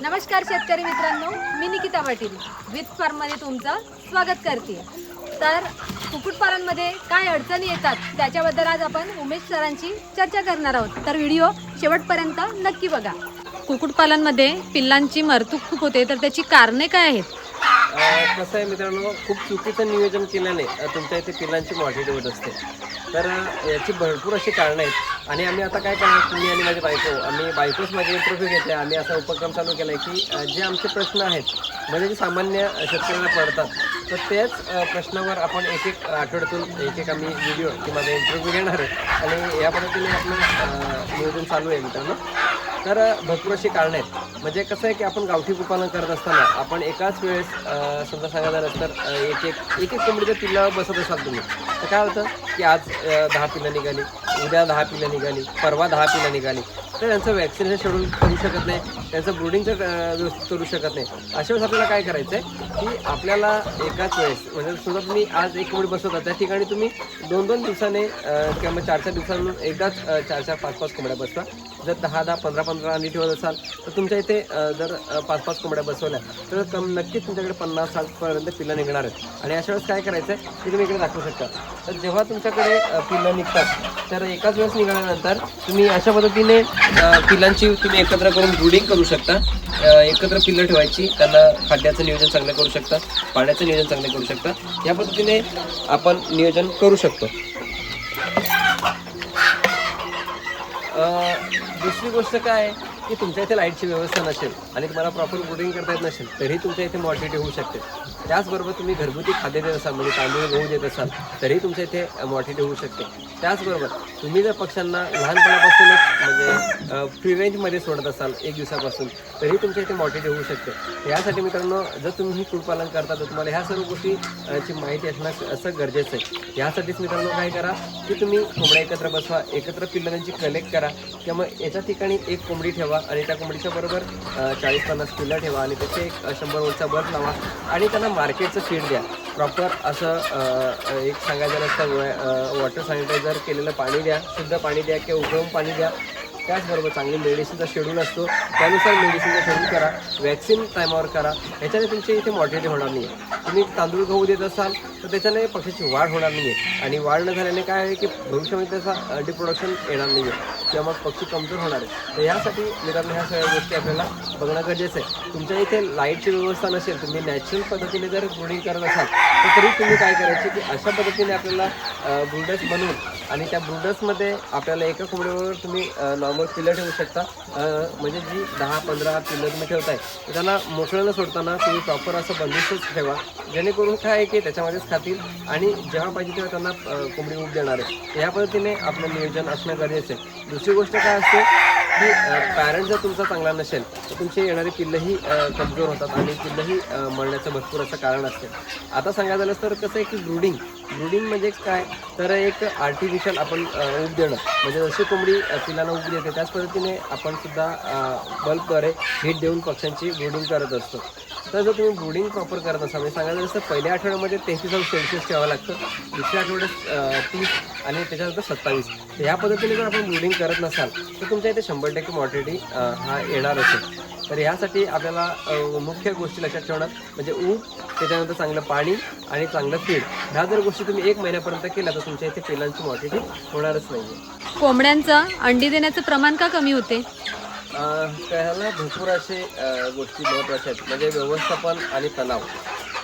नमस्कार शेतकरी मित्रांनो मी निकिता पाटील. विथ फार्ममध्ये तुमचं स्वागत करते. तर कुक्कुटपालनमध्ये काय अडचणी येतात त्याच्याबद्दल आज आपण उमेश सरांची चर्चा करणार आहोत. तर व्हिडिओ शेवटपर्यंत नक्की बघा. कुक्कुटपालनमध्ये पिल्लांची मरतूक खूप होते तर त्याची कारणे काय आहेत? कसं आहे मित्रांनो खूप चुकीचं नियोजन केल्याने तुमच्या इथे पिल्लांची मॉर्टिटी होत असते. तर याची भरपूर अशी कारणं आहेत. आणि आम्ही आता काय करणार तुम्ही आणि माझी बायको आम्ही बायकोच माझी इंटरव्ह्यू घेते आम्ही असा उपक्रम चालू केला आहे की जे आमचे प्रश्न आहेत म्हणजे जे सामान्य शेतकऱ्यांना पडतात तर त्याच प्रश्नावर आपण एक एक आठवड्यातून एक एक आम्ही व्हिडिओ किंवा इंटरव्ह्यू घेणार आहे आणि या पद्धतीने आपलं नियोजन चालू आहे मित्रांनो. तर भरपूर अशी कारणं आहेत. म्हणजे कसं आहे की आपण गावठी कुपालन करत असताना आपण एकाच वेळेस समजा सांगायचं झालं तर एक एक एक एक कोंबडीच्या पिल्लं बसत असाल तुम्ही. तर काय होतं की आज दहा पिल्लं निघाली उद्या दहा पिल्लं निघाली परवा दहा पिल्लं निघाली. तर त्यांचं वॅक्सिनेशन शेड्यूल करू शकत नाही त्यांचं ब्रुडिंगचं व्यवस्थित करू शकत नाही. अशा वेळेस आपल्याला काय करायचं आहे की आपल्याला एकाच वेळेस म्हणजे समजा तुम्ही आज एक कोंबडी बसवता त्या ठिकाणी तुम्ही दोन दोन दिवसाने किंवा मग चार चार दिवसांनी एकदाच चार चार पाच पाच कोंबड्या बसवा. जर दहा दहा पंधरा पंधरा अंडी ठेवत असाल तर तुमच्या इथे जर पाच पाच कोंबड्या बसवल्या तर कम नक्कीच तुमच्याकडे पन्नास साठपर्यंत पिल्लं निघणार आहेत. आणि अशा वेळेस काय करायचं आहे ते तुम्ही इकडे दाखवू शकता. तर जेव्हा तुमच्याकडे पिल्लं निघतात तर एकाच वेळेस निघाल्यानंतर तुम्ही अशा पद्धतीने पिलांची तुम्ही एकत्र करून ब्रुडिंग करू शकता. एकत्र पिल्लं ठेवायची त्यांना खाद्याचं नियोजन चांगलं करू शकता पाण्याचं नियोजन चांगलं करू शकता. या पद्धतीने आपण नियोजन करू शकतो. दुसरी गोष्ट काय आहे? की तुमच्या इथे लाईटची व्यवस्था नसेल आणि तुम्हाला प्रॉपर ब्रुडिंग करता येत नसेल तरी तुमच्या इथे मॉर्टिटी होऊ शकते. त्याचबरोबर तुम्ही घरगुती खाद्य देत असाल म्हणजे तांदूळ गहू देत असाल तरी तुमच्या इथे मॉर्टिटी होऊ शकते. त्याचबरोबर तुम्ही जर पक्ष्यांना लहानपणापासूनच म्हणजे फ्री रेंजमध्ये सोडत असाल एक दिवसापासून तरी तुमच्या इथे मॉर्टिटी होऊ शकते. यासाठी मित्रांनो जर तुम्ही कुळपालन करता तर तुम्हाला ह्या सर्व गोष्टी ची माहिती असणं असं गरजेचं आहे. यासाठीच मित्रांनो काय करा की तुम्ही कोंबड्या एकत्र बसवा एकत्र पिल्लं कलेक्ट करा किंवा याच्या ठिकाणी एक कोंबडी ठेवा आणि त्या कोंबडीच्या बरोबर चाळीस पन्नास पिल्लं ठेवा आणि त्याचे एक शंभर वरचा बर्फ लावा आणि त्यांना मार्केटचं फीड द्या. प्रॉपर असं एक सांगायचं नसतं वॉटर सॅनिटायझर केलेलं पाणी द्या शुद्ध पाणी द्या किंवा उकळून पाणी द्या. त्याचबरोबर चांगली मेडिसिनचा शेड्यूल असतो. त्यानुसार मेडिसिनचा शेड्यूल करा वॅक्सिन टायमावर करा. ह्याच्याने तुमची इथे मॉडरेटी होणार नाही आहे तुम्ही तांदूळ गहू देत असाल तर त्याच्याने पक्षाची वाढ होणार नाही आहे आणि वाढ न झाल्याने काय आहे की भविष्यामध्ये त्याचा डिप्रोडक्शन येणार नाही आहे किंवा मग पक्षी कमजोर होणार आहे. तर यासाठी मित्रांनो ह्या सगळ्या गोष्टी आपल्याला बघणं गरजेचं आहे. तुमच्या इथे लाईटची व्यवस्था नसेल तुम्ही नॅचरल पद्धतीने जर ब्रुडिंग करत असाल तर तरी तुम्ही काय करायचे की अशा पद्धतीने आपल्याला ब्रुडर्स बनवून आणि त्या ब्रुडर्समध्ये आपल्याला एका कोंबडीवर तुम्ही नॉर्मल पिल्लं ठेवू शकता. म्हणजे जी दहा पंधरा पिल्लं तुम्ही ठेवताय त्याला त्यांना मोकळं न सोडताना तुम्ही प्रॉपर असं बंदिस्तच ठेवा. जेणेकरून काय आहे की त्याच्यामध्येच खातील आणि जेव्हा पाहिजे तेव्हा त्यांना कोंबडी उब देणार आहे या पद्धतीने आपलं नियोजन असणं गरजेचं आहे. दुसरी गोष्ट काय असते की पॅरेंट जर तुमचा चांगला नसेल तर तुमचे येणारी पिल्लंही कमजोर होतात आणि पिल्लंही मळण्याचं मरण्याचं भरपूर असं कारण असते. आता सांगायचं झालं तर कसं आहे की ब्रुडिंग ब्रुडिंग म्हणजे काय? तर एक आर्टिफिशियल आपण उब ऊब देणं. म्हणजे जशी कोंबडी अ, उब देते त्याच पद्धतीने आपण सुद्धा बल्बद्वारे हीट देऊन पक्ष्यांची ब्रुडिंग करत असतो. तर जर तुम्ही ब्रुडिंग प्रॉपर करत असाल म्हणजे सांगायचं जसं पहिल्या आठवड्यामध्ये तेहतीस अंश सेल्सिअस ठेवावं लागतं. दुसऱ्या आठवड्यात तीस आणि त्याच्यानंतर सत्तावीस. तर या पद्धतीने जर आपण ब्रुडिंग करत नसाल तर तुमच्या इथे शंभर टक्के मॉर्टिटी हा येणार असेल. तर यासाठी आपल्याला मुख्य गोष्टी लक्षात ठेवणं म्हणजे ऊब त्याच्यानंतर चांगलं पाणी आणि चांगलं फीड ह्या जर गोष्टी तुम्ही एक महिन्यापर्यंत केल्या तर तुमच्या इथे पिलांची मॉर्टिलिटी होणारच नाही आहे कोंबड्यांचं अंडी देण्याचं प्रमाण का कमी होते? त्याला भरपूर असे गोष्टी महत्त्वाच्या आहेत. म्हणजे व्यवस्थापन आणि तणाव.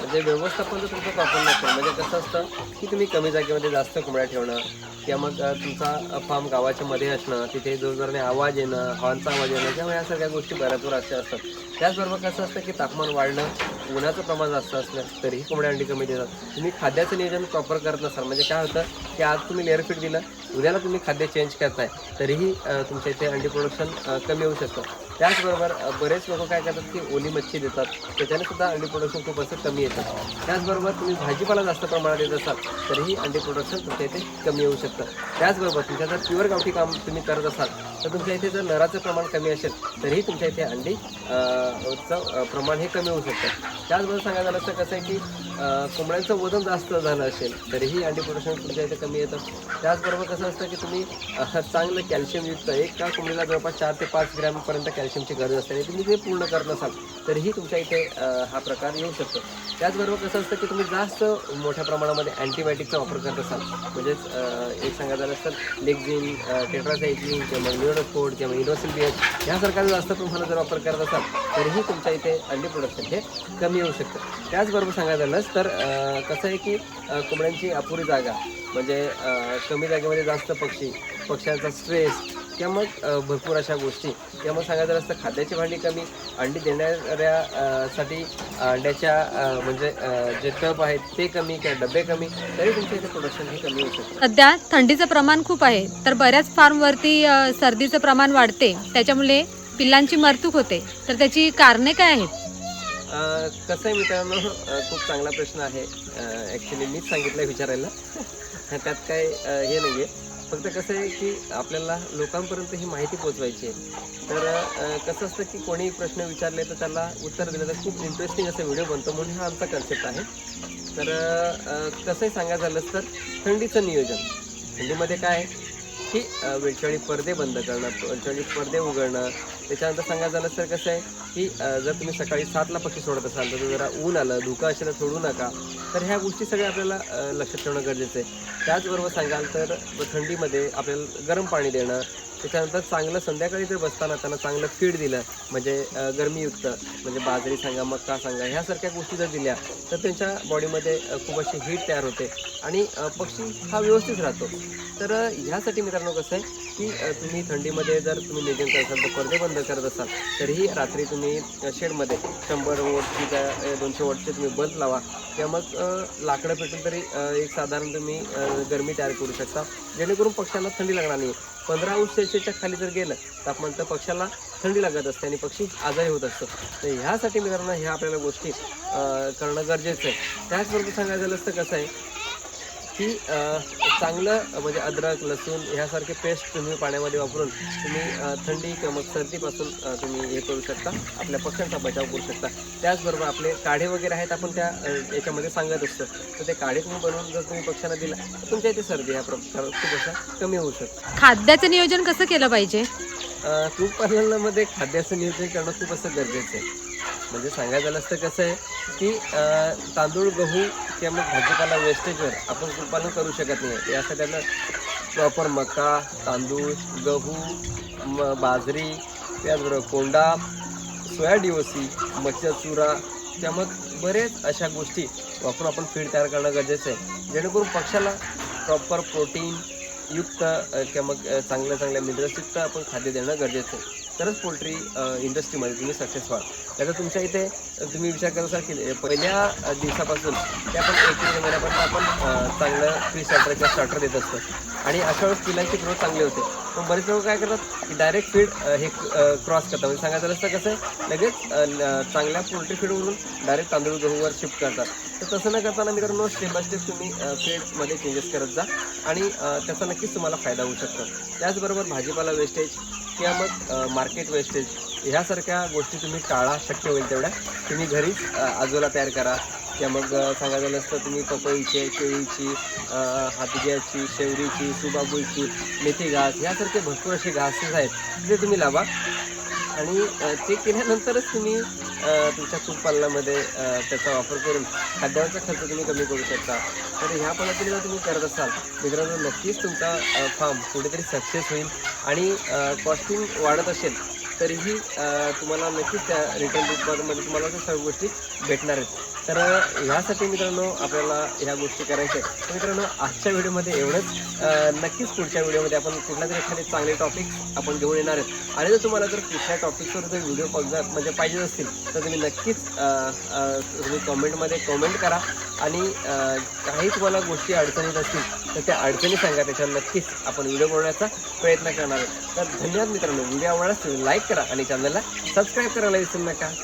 म्हणजे व्यवस्थापन जर तुमचं प्रॉपर नसेल म्हणजे कसं असतं की तुम्ही कमी जागेमध्ये जास्त कोंबड्या ठेवणं किंवा मग तुमचा फार्म गावाच्या मध्ये असणं तिथे जोरजोराने आवाज येणं हॉर्नचा आवाज येणं किंवा या सगळ्या गोष्टी बऱ्याचवर अशा असतात. त्याचबरोबर कसं असतं की तापमान वाढणं उन्हाचं प्रमाण जास्त असलं तरीही कोंबड्या अंडी कमी देतात. तुम्ही खाद्याचं नियोजन प्रॉपर करत नसाल म्हणजे काय होतं की आज तुम्ही लेअर दिलं उद्याला तुम्ही खाद्य चेंज करताय तरीही तुमच्या इथे अंडी प्रोडक्शन कमी होऊ शकतं. त्याचबरोबर बरेच लोक काय करतात की ओली मच्छी देतात त्याच्याने सुद्धा अंडी प्रोडक्शन खूप असं कमी येतं. त्याचबरोबर तुम्ही भाजीपाला जास्त प्रमाणात देत असाल तरीही अंडी प्रोडक्शन तुमच्या इथे कमी येऊ शकतं. त्याचबरोबर तुमच्या जर प्युअर गावठी काम तुम्ही करत असाल तर तुमच्या इथे जर नराचं प्रमाण कमी असेल तरीही तुमच्या इथे अंडी चं प्रमाण हे कमी होऊ शकतं. त्याचबरोबर सांगायचं झालं तर कसं आहे की कोंबड्यांचं वजन जास्त झालं असेल तरीही अंडी प्रोडक्शन तुमच्या इथे कमी येतं. त्याचबरोबर कसं असं असतं की तुम्ही चांगलं कॅल्शियमयुक्त एक का कोंबडीला जवळपास चार ते पाच ग्रॅमपर्यंत कॅल्शियमची गरज असते आणि तुम्ही ते पूर्ण करत नसाल तरीही तुमच्या इथे हा प्रकार येऊ शकतो. त्याचबरोबर कसं असतं की तुम्ही जास्त मोठ्या प्रमाणामध्ये अँटीबायोटिकचा वापर करत असाल म्हणजेच एक सांगायचं झालं तर लेक्झिन टेट्रासायक्लिन किंवा मग न्यूरोस्पोर्ट किंवा इनोसिल बी ह्यासारखा जास्त तुम्हाला जर वापर करत असाल तरीही तुमच्या इथे अंडी प्रोडक्शन हे कमी येऊ शकतं. त्याचबरोबर सांगायचं झालंच तर कसं आहे की कोंबड्यांची अपुरी जागा म्हणजे कमी जागेमध्ये जास्त पक्षी पक्ष्यांचा स्ट्रेस किंवा मग भरपूर अशा गोष्टी. किंवा मग सांगायचं तर खाद्याची भांडी कमी अंडी देणाऱ्या अ, साठी अंड्याच्या म्हणजे जे टप आहेत ते कमी किंवा डबे कमी तरी तुमच्या इथे प्रोडक्शन हे कमी होऊ शकतं. सध्या थंडीचं प्रमाण खूप आहे तर बऱ्याच फार्मवरती सर्दीचं प्रमाण वाढते. त्याच्यामुळे पिल्लांची मरतूक होते. तर त्याची कारणे काय आहेत? कसं आहे मित्रांनो खूप चांगला प्रश्न आहे. ॲक्च्युली मीच सांगितलं विचारायला. त्यात काय हे नाही आहे फक्त कसं आहे की आपल्याला लोकांपर्यंत ही माहिती पोचवायची आहे. तर कसं असतं की कोणी प्रश्न विचारले तर त्याला उत्तर दिलं तर खूप इंटरेस्टिंग असा व्हिडिओ बनतो. म्हणून हा आमचा कन्सेप्ट आहे. तर कसंही सांगायचं झालंच तर थंडीचं नियोजन. थंडीमध्ये काय आहे की अ, वेळच्यावेळी पडदे बंद करणं वेळच्यावेळी पडदे उघडणं त्याच्यानंतर सांगायचं झालं तर कसं आहे की जर तुम्ही सकाळी सातला पक्षी सोडत असाल तर जरा ऊन आलं धुकं असेल सोडू नका. तर ह्या गोष्टी सगळ्या आपल्याला लक्षात ठेवणं गरजेचं आहे. त्याचबरोबर सांगाल तर थंडीमध्ये आपल्याला गरम पाणी देणं त्याच्यानंतर चांगलं संध्याकाळी जर बसताना त्यांना चांगलं फीड दिलं म्हणजे गरमीयुक्त म्हणजे बाजरी सांगा मक्का सांगा ह्यासारख्या गोष्टी जर दिल्या तर त्यांच्या बॉडीमध्ये खूप अशी हीट तयार होते. आणि पक्षी हा व्यवस्थित राहतो. तर ह्यासाठी मित्रांनो कसं आहे की तुम्ही थंडीमध्ये जर तुम्ही नियोजन करत असाल तर पडदे बंद करत असाल तरीही रात्री तुम्ही शेडमध्ये शंभर वोटची त्या दोनशे वोटचे तुम्ही बल्ब लावा. किंवा मग लाकडं पेटून तरी एक साधारण तुम्ही गरमी तयार करू शकता. जेणेकरून पक्ष्यांना थंडी लागणार नाही पंधरा अंश सेल्सिअसच्या खाली जर गेलं तापमान तर पक्षाला थंडी लागत असते आणि पक्षी आजारी होत असतो तर ह्यासाठी मित्रांनो ह्या आपल्याला गोष्टी करणं गरजेचं आहे. त्याचबरोबर सांगायचं झालं असतं कसं आहे की चांगलं म्हणजे अद्रक लसूण ह्यासारखे पेस्ट तुम्ही पाण्यामध्ये वापरून तुम्ही थंडी किंवा मग सर्दीपासून तुम्ही हे करू शकता. आपल्या पक्ष्यांचा बचाव करू शकता. त्याचबरोबर आपले काढे वगैरे आहेत आपण त्या याच्यामध्ये सांगत असतो. तर ते काढे तुम्ही बनवून जर तुम्ही पक्ष्यांना दिला तर तुमच्या इथे सर्दी हा प्रकार कमी होऊ शकतो खाद्याचं नियोजन कसं केलं पाहिजे? अ, कुक्कुटपालनामध्ये खाद्याचं नियोजन करणं खूप असं गरजेचं आहे. म्हणजे सांगायचं झालं असतं कसं आहे की तांदूळ गहू त्यामुळे भाजीपाला वेस्टेजवर आपण कुक्कुटपालन करू शकत नाही. यासाठी त्यांना प्रॉपर मका तांदूळ गहू म बाजरी त्याचबरोबर कोंडा सोया डिओसी मच्छर चुरा त्यामुळे मग बरेच अशा गोष्टी वापरून आपण फीड तयार करणं गरजेचं आहे. जेणेकरून पक्षाला प्रॉपर प्रोटीन युक्त किंवा मग चांगल्या चांगल्या मिनरल्सयुक्त आपण खाद्य देणं गरजेचं आहे. तरच पोल्ट्री इंडस्ट्रीमध्ये तुम्ही सक्सेस व्हाल. त्याचा तुमच्या इथे तुम्ही विचार करत असाल की पहिल्या दिवसापासून ते आपण एक दीड महिन्यापर्यंत आपण चांगलं फ्री स्टार्टरच्या स्टार्टर देत असतो. आणि अशा वेळेस पिलांची ग्रोथ चांगली होते. पण बरेच लोक काय करतात की डायरेक्ट फीड हे क्रॉस करतात. म्हणजे सांगायचं असतं तर कसं आहे लगेच चांगल्या पोल्ट्री फीडवरून डायरेक्ट तांदूळ गहूवर शिफ्ट करतात. तर तसं न करताना मित्रांनो स्टेप बाय स्टेप तुम्ही फीडमध्ये चेंजेस करत जा. आणि त्याचा नक्कीच तुम्हाला फायदा होऊ शकतो. त्याचबरोबर भाजीपाला वेस्टेज किंवा मग मार्केट वेस्टेज ह्यासारख्या गोष्टी तुम्ही टाळा शक्य होईल तेवढ्या. तुम्ही घरीच अ, आजोला तयार करा. किंवा मग सांगायचं नसतं तुम्ही पपईचे केळीची हातग्याची शेवरीची सुबाबुळची मेथी घास ह्यासारखे भरपूर असे घासेस आहेत ते तुम्ही लावा. आणि ते केल्यानंतरच तुम्ही तुमच्या कुक्कुटपालनामध्ये त्याचा वापर करून खाद्यावरचा खर्च तुम्ही कमी करू शकता. तर ह्या पद्धतीने जर तुम्ही करत असाल मित्रांनो नक्कीच तुमचा फार्म कुठेतरी सक्सेस होईल. आणि कॉस्टिंग वाढत असेल तरीही तुम्हाला नक्कीच त्या रिटर्न बुकमध्ये तुम्हाला त्या सर्व गोष्टी भेटणार आहेत. तर ह्यासाठी मित्रांनो आपल्याला ह्या गोष्टी करायच्या आहेत. मित्रांनो आजच्या व्हिडिओमध्ये एवढंच. नक्कीच पुढच्या व्हिडिओमध्ये आपण कुठल्या तरी एखादे चांगले टॉपिक आपण घेऊन येणार आहेत. आणि जर तुम्हाला जर कुठल्या टॉपिकवर जर व्हिडिओ म्हणजे पाहिजे असतील तर तुम्ही नक्कीच तुम्ही कमेंटमध्ये कमेंट करा. आणि काही तुम्हाला गोष्टी अडचणीत असतील तर त्या अडचणी सांगा त्याच्यावर नक्कीच आपण व्हिडिओ बनवण्याचा प्रयत्न करणार आहोत. तर धन्यवाद मित्रांनो. व्हिडिओ आवडल्यास तुम्ही लाईक करा आणि चॅनलला सबस्क्राईब करायला विसरू नका.